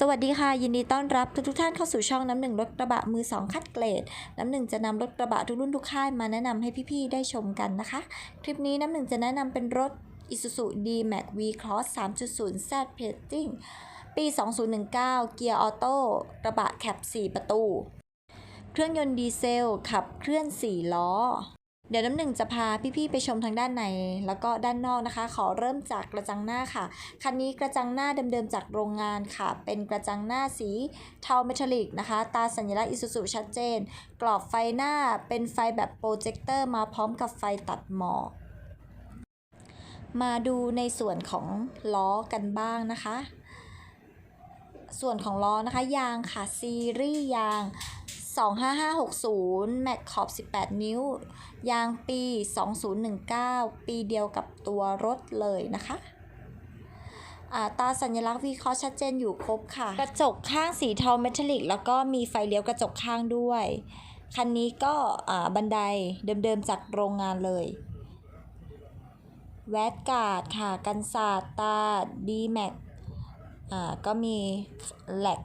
สวัสดีค่ะ ยินดีต้อนรับทุกทุกท่านเข้าสู่ช่องน้ำหนึ่งรถกระบะมือ2คัดเกรด น้ำหนึ่งจะนำรถกระบะทุกรุ่นทุกค่ายมาแนะนำให้พี่ๆได้ชมกันนะคะ คลิปนี้น้ำหนึ่งจะแนะนำเป็นรถ Isuzu D-Max V-Cross 3.0 Z Plating ปี 2019 เกียร์ออโต้กระบะแคป 4 ประตู เครื่องยนต์ดีเซล ขับเคลื่อน 4 ล้อ เดี๋ยวน้ำหนึ่งจะพาพี่ๆไปชมทางด้านใน แล้วก็ด้านนอกนะคะ ขอเริ่มจากกระจังหน้าค่ะ คันนี้กระจังหน้าเดิมๆจากโรงงานค่ะ เป็นกระจังหน้าสีเทาเมทัลลิกนะคะ ตาสัญลักษณ์อิสุสุชัดเจน กรอบไฟหน้าเป็นไฟแบบโปรเจคเตอร์มาพร้อมกับไฟตัดหมอกมาดูในส่วนของล้อกันบ้างนะคะ ส่วนของล้อนะคะยางค่ะซีรีส์ยาง 25560 แม็กขอบ 18 นิ้ว ยางปี 2019 ปีเดียวกับตัวรถเลยนะคะาตาสัญลักษณ์วีคอชัดเจนอยู่ครบค่ะ กระจกข้างสีเทาเมทัลลิก แล้วก็มีไฟเลี้ยวกระจกข้างด้วย คันนี้ก็บันไดเดิมๆจากโรงงานเลย แวดการ์ดค่ะ กันศาสตาดีแม็กก็มีแหลก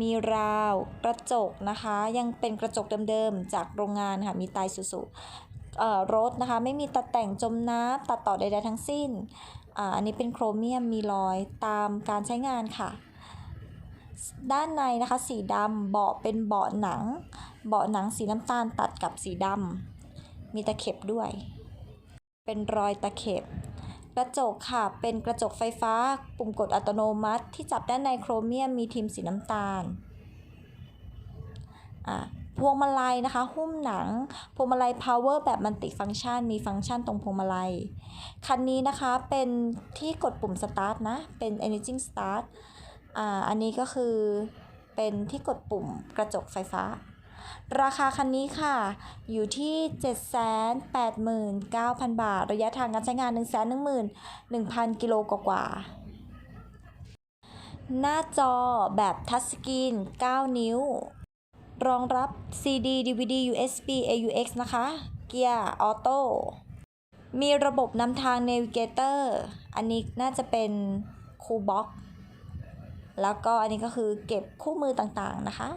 มีราวกระจกนะคะ ยังเป็นกระจกเดิมๆ จากโรงงานค่ะ มีไตสุสุเอ่อรถนะคะ ไม่มีตัดแต่งจมน้ำตัดต่อใดๆทั้งสิ้นอันนี้เป็นโครเมียมมีรอยตามการใช้งานค่ะ ด้านในนะคะสีดำเบาะเป็นเบาะหนัง เบาะหนังสีน้ำตาลตัดกับสีดำมีตะเข็บด้วย เป็นรอยตะเข็บ กระจกค่ะ เป็นกระจกไฟฟ้า ปุ่มกดอัตโนมัติ ที่จับด้านในโครเมียมมีทิมสีน้ำตาลอะพวงมาลัยนะคะ หุ้มหนัง พวงมาลัย power แบบมัลติฟัง c t ชัน มีฟังก์ชันตรงพวงมาลัย คันนี้นะคะเป็นที่กดปุ่ม start นะ เป็น engine start อ่า อันนี้ก็คือเป็นที่กดปุ่มกระจกไฟฟ้า ราคาคันนี้ค่ะ อยู่ที่ 789,000 บาท ระยะทางการใช้งาน 111,000 กิโลกว่าๆหน้าจอแบบทัชสกรีน 9 นิ้ว รองรับ CD DVD USB AUX นะคะ เกียร์ออโต้ มีระบบนำทาง Navigator อันนี้น่าจะเป็นคูบ็อกแล้วก็อันนี้ก็คือเก็บคู่มือต่างๆนะคะ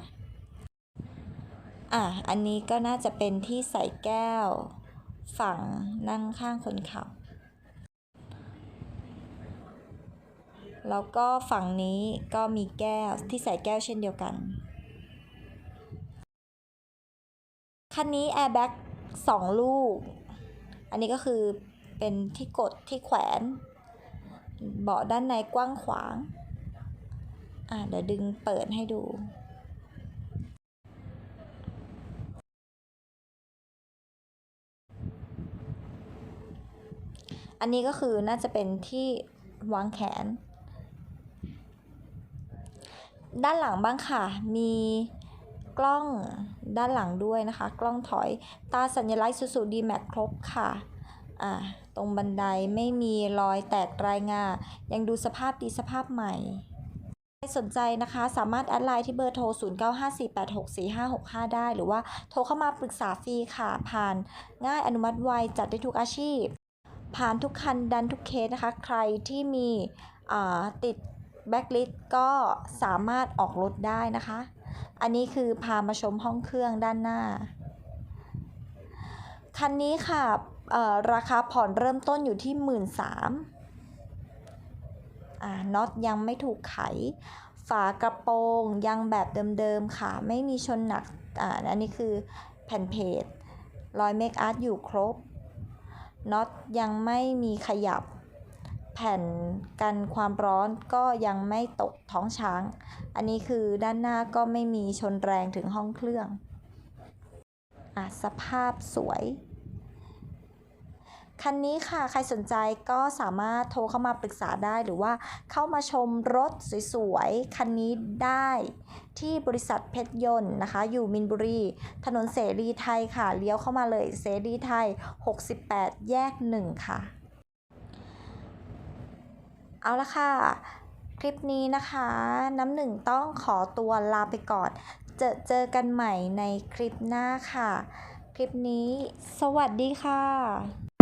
อะอันนี้ก็น่าจะเป็นที่ใส่แก้ว ฝั่งนั่งข้างคนขับ แล้วก็ฝั่งนี้ก็มีแก้วที่ใส่แก้วเช่นเดียวกัน คันนี้แอร์แบ็กสองลูก อันนี้ก็คือเป็นที่กดที่แขวน เบาะด้านในกว้างขวาง อะเดี๋ยวดึงเปิดให้ดู อันนี้ก็คือน่าจะเป็นที่วางแขน ด้านหลังบ้างค่ะ มีกล้องด้านหลังด้วยนะคะ กล้องถอยตาสัญลักษณ์สุสุดีแม็กครบค่ะอ่าตรงบันไดไม่มีรอยแตกรายงา ยังดูสภาพดีสภาพใหม่ใครสนใจนะคะสามารถแอดไลน์ที่เบอร์โทร 0954864565 ได้ หรือว่าโทรเข้ามาปรึกษาฟรีค่ะ ผ่านง่ายอนุมัติไวจัดได้ทุกอาชีพ ผ่านทุกคันดันทุกเคสนะคะ ใครที่มีติดแบ็กลิสก็สามารถออกรถได้นะคะ อันนี้คือพามาชมห้องเครื่องด้านหน้า คันนี้ค่ะราคาผ่อนเริ่มต้นอยู่ที่ 1 3ื่นอ่าน็อตยังไม่ถูกไข ฝากระโปรงยังแบบเดิมๆค่ะ ไม่มีชนหนักออันนี้คือแผ่นเพจรอยเมคอาร์ตอยู่ครบ น็อตยังไม่มีขยับ แผ่นกันความร้อนก็ยังไม่ตกท้องช้าง อันนี้คือด้านหน้าก็ไม่มีชนแรงถึงห้องเครื่องอะสภาพสวย คันนี้ค่ะใครสนใจก็สามารถโทรเข้ามาปรึกษาได้หรือว่าเข้ามาชมรถสวยๆ คันนี้ได้ที่บริษัทเพชรยนต์นะคะ อยู่มินบุรี ถนนเสรีไทยค่ะ เลี้ยวเข้ามาเลยเสรีไทย 68 แยก 1 ค่ะ เอาละค่ะ คลิปนี้นะคะ น้ำหนึ่งต้องขอตัวลาไปก่อน เจอเจอกันใหม่ในคลิปหน้าค่ะ คลิปนี้ สวัสดีค่ะ